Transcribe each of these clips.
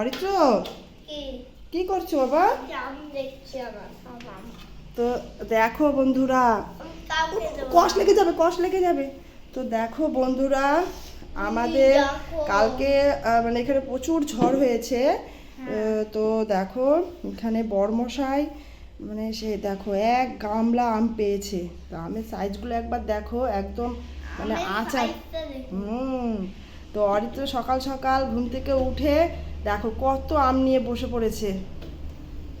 অরিত্র কি? করছ বাবা? তো দেখো বন্ধুরা কষ লেগে যাবে কষ লেগে যাবে। তো দেখো বন্ধুরা আমাদের কালকে মানে এখানে প্রচুর ঝড় হয়েছে। তো দেখো এখানে বড়মশাই মানে সে দেখো এক গামলা আম পেয়েছে। তো আমের সাইজগুলো একবার দেখো একদম মানে আচার। হুম তো অরিত্র সকাল সকাল ঘুম থেকে উঠে দেখো কত আম নিয়ে বসে পড়েছে।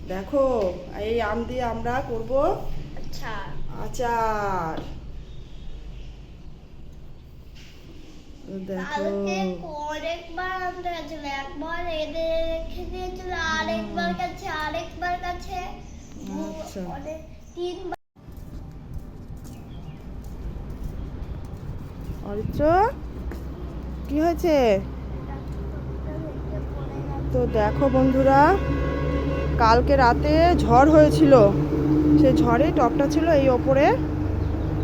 দেখো এই আম দিয়ে আমরা করব আচার। দেখো। অনেকবার গেছিল একবার এদের রেখে দিয়েছিল আরেকবার কাছে আরেকবার কাছে। আচ্ছা। তিনবার। অরিত্র কি হয়েছে? তো দেখো বন্ধুরা, কালকে রাতে ঝড় হয়েছিল। সেই ঝড়ে টপটা ছিল এই ওপরে।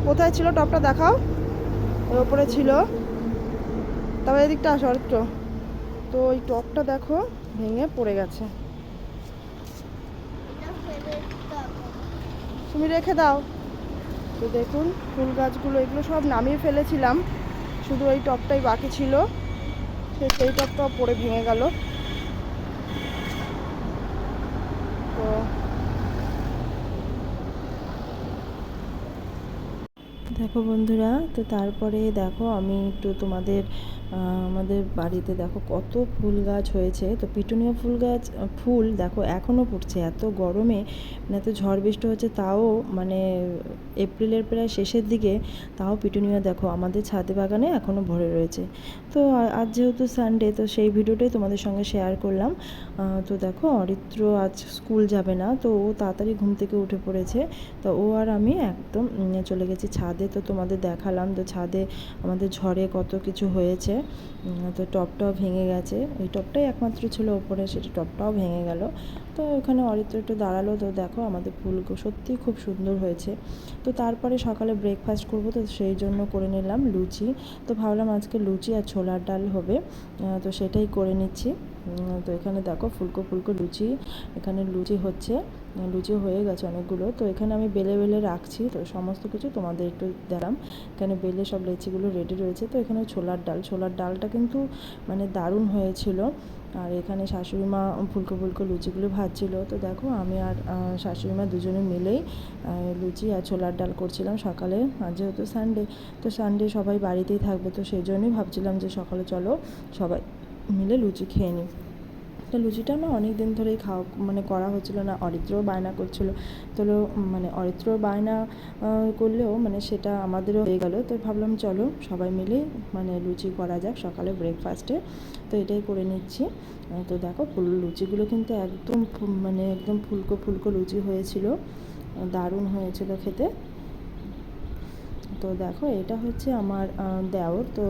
কোথায় ছিল টপটা দেখাও? ওই ওপরে ছিল। তবে এদিকটা আসো অরিত্র তো ওই টপটা দেখো, ভেঙে পড়ে গেছে। তুমি রেখে দাও। তো দেখুন, ফুল গাছগুলো, এগুলো সব নামিয়ে ফেলেছিলাম। শুধু ওই টপটাই বাকি ছিল। সে সেই টপটাও পড়ে ভেঙে গেল। তো দেখো বন্ধুরা, তো তারপরে দেখো আমি একটু তোমাদের আমাদের বাড়িতে দেখো কত ফুল গাছ হয়েছে। তো পিটুনিয়া ফুল গাছ, ফুল দেখো এখনও ফুটছে, এত গরমে মানে এত ঝড় বৃষ্টি হচ্ছে, তাও মানে এপ্রিলের প্রায় শেষের দিকে, তাও পিটুনিয়া দেখো আমাদের ছাদে বাগানে এখনও ভরে রয়েছে। তো আজ যেহেতু সানডে তো সেই ভিডিওটাই তোমাদের সঙ্গে শেয়ার করলাম। তো দেখো অরিত্র আজ স্কুল যাবে না, তো ও তাড়াতাড়ি ঘুম থেকে উঠে পড়েছে, তো ও আর আমি একদম চলে গেছি ছাদে। তো তোমাদের দেখালাম তো ছাদে আমাদের ঝড়ে কত কিছু হয়েছে। তো টপটাও ভেঙে গেছে। এই টপটাই একমাত্র ছিল ওপরে, সেটা টপটাও ভেঙে গেল। তো ওখানে অরিত্র একটু দাঁড়াল, তো দেখো আমাদের ফুলগুলো সত্যিই খুব সুন্দর হয়েছে। তো তারপরে সকালে ব্রেকফাস্ট করব, তো সেই জন্য করে নিলাম লুচি। তো ভাবলাম আজকে লুচি আর ছোলার ডাল হবে। তো সেটাই করে নিচ্ছি। তো এখানে দেখো ফুলকো ফুলকো লুচি, এখানে লুচি হচ্ছে, লুচি হয়ে গেছে অনেকগুলো। তো এখানে আমি বেলে বেলে রাখছি, তো সমস্ত কিছু তোমাদের একটু দিলাম এখানে বেলে সব লেচিগুলো রেডি রয়েছে, তো এখানে ছোলার ডাল, ছোলার ডালটা কিন্তু মানে দারুণ হয়েছিল। আর এখানে শাশুড়ি মা ফুলকো ফুলকো লুচিগুলো ভাজছিল। তো দেখো আমি আর শাশুড়ি মা দুজনে মিলেই লুচি আর ছোলার ডাল করছিলাম সকালে, আর যেহেতু সানডে তো সানডে সবাই বাড়িতেই থাকবে, তো সেই জন্যই ভাবছিলাম যে সকালে চলো সবাই মিলে লুচি খেয়ে নিই। তো লুচিটা না অনেক দিন ধরেই খাওয়া মানে করা হচ্ছিল না অরিত্রও বায়না করছিল। তো মানে অরিত্রর বায়না করলেও মানে সেটা আমাদেরও হয়ে গেল। তো ভাবলাম চলো সবাই মিলে মানে লুচি করা যাক সকালে ব্রেকফাস্টে তো এটাই করে নিচ্ছি। তো দেখো ফুল লুচিগুলো কিন্তু একদম মানে একদম ফুলকো ফুলকো লুচি হয়েছিল। দারুণ হয়েছিল খেতে। তো দেখো এটা হচ্ছে আমার দেওর। তো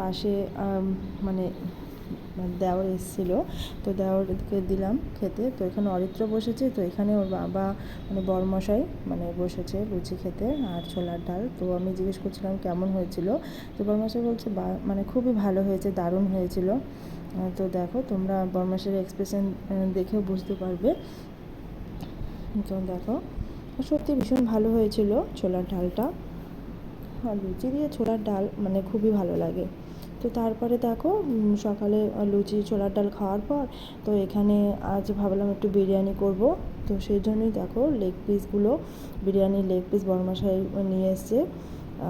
পাশে আম, মানে দেওর এসেছিল। তো দেওরকে দিলাম খেতে। তো এখানে অরিত্র বসেছে। তো এখানে ওর বাবা মানে বরমশাই মানে বসেছে লুচি খেতে আর ছোলার ডাল। তো আমি জিজ্ঞেস করছিলাম, কেমন হয়েছিল? তো বরমশাই বলছে মানে খুবই ভালো হয়েছে, দারুণ হয়েছিল। তো দেখো, তোমরা বরমাসের এক্সপ্রেশন দেখেও বুঝতে পারবে। তো দেখো, সত্যি ভীষণ ভালো হয়েছিল ছোলার ডালটা। আর লুচি দিয়ে ছোলার ডাল মানে খুবই ভালো লাগে। তো তারপরে দেখো সকালে লুচি, ছোলার ডাল খাওয়ার পর, তো এখানে আজ ভাবলাম একটু বিরিয়ানি করব। তো সেই জন্যই দেখো লেগ পিসগুলো বিরিয়ানির লেগ পিস বড়মশাই নিয়ে এসছে।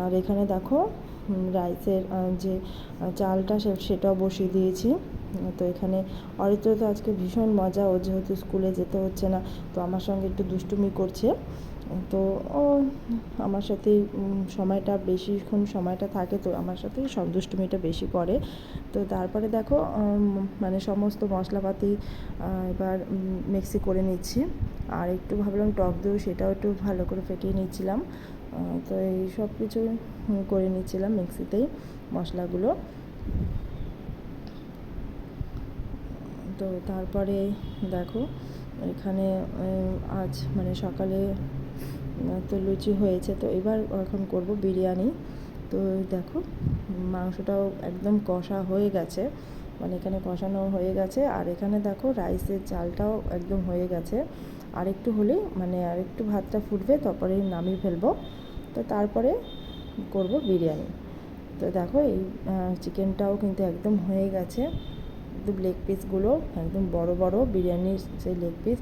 আর এখানে দেখো রাইসের যে চালটা সেটাও বসিয়ে দিয়েছি। তো এখানে অরিত্র তো আজকে ভীষণ মজা, ও যেহেতু স্কুলে যেতে হচ্ছে না, তো আমার সঙ্গে একটু দুষ্টুমি করছে। তো, ও, আমার সাথেই সময়টা বেশিক্ষণ সময়টা থাকে তো আমার সাথেই সব দুষ্টুমিটা বেশি করে। তো তারপরে দেখো মানে সমস্ত মশলাপাতি এবার মিক্সি করে নিচ্ছি। আর একটু ভাবলাম টক দই, সেটাও একটু ভালো করে ফেটিয়ে নিচ্ছিলাম। তো এই সব কিছু করে নিচ্ছিলাম মিক্সিতেই মশলাগুলো। তো তারপরে দেখো, এখানে আজ মানে সকালে তো লুচি হয়েছে, তো এবার এখন করব বিরিয়ানি। তো দেখো, মাংসটাও একদম কষা হয়ে গেছে মানে এখানে কষানো হয়ে গেছে। আর এখানে দেখো, রাইসের চালটাও একদম হয়ে গেছে। আর একটু হলেই মানে আর একটু ভাতটা ফুটবে, তারপরে নামিয়ে ফেলব। তো তারপরে করব বিরিয়ানি। তো দেখো, এই চিকেনটাও কিন্তু একদম হয়ে গেছে। একদম লেগ পিসগুলো একদম বড় বড় বিরিয়ানির যে লেগ পিস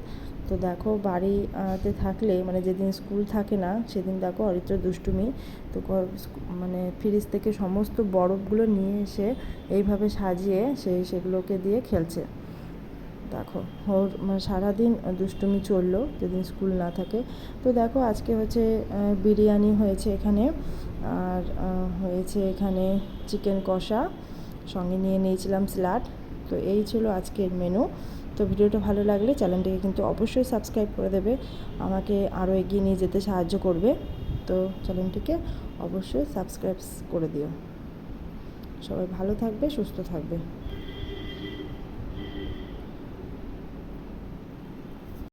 তো দেখো বাড়িতে থাকলে মানে যেদিন স্কুল থাকে না, সেদিন দেখো অরিত্র দুষ্টুমি, তো মানে ফ্রিজ থেকে সমস্ত বরফগুলো নিয়ে এসে এইভাবে সাজিয়ে সে, সেগুলোকে দিয়ে খেলছে। দেখো, ওর মানে সারাদিন দুষ্টুমি চলল যেদিন স্কুল না থাকে। তো দেখো আজকে হচ্ছে বিরিয়ানি হয়েছে এখানে, আর হয়েছে এখানে চিকেন কষা। সঙ্গে নিয়ে নিয়েছিলাম স্যালাড তো এই ছিল আজকের মেনু তো ভিডিওটা ভালো লাগলে চ্যানেলটিকে কিন্তু অবশ্যই সাবস্ক্রাইব করে দেবে। আমাকে আরও এগিয়ে নিয়ে যেতে সাহায্য করবে। তো চ্যানেলটিকে অবশ্যই সাবস্ক্রাইব করে দিও। সবাই ভালো থাকবে, সুস্থ থাকবে।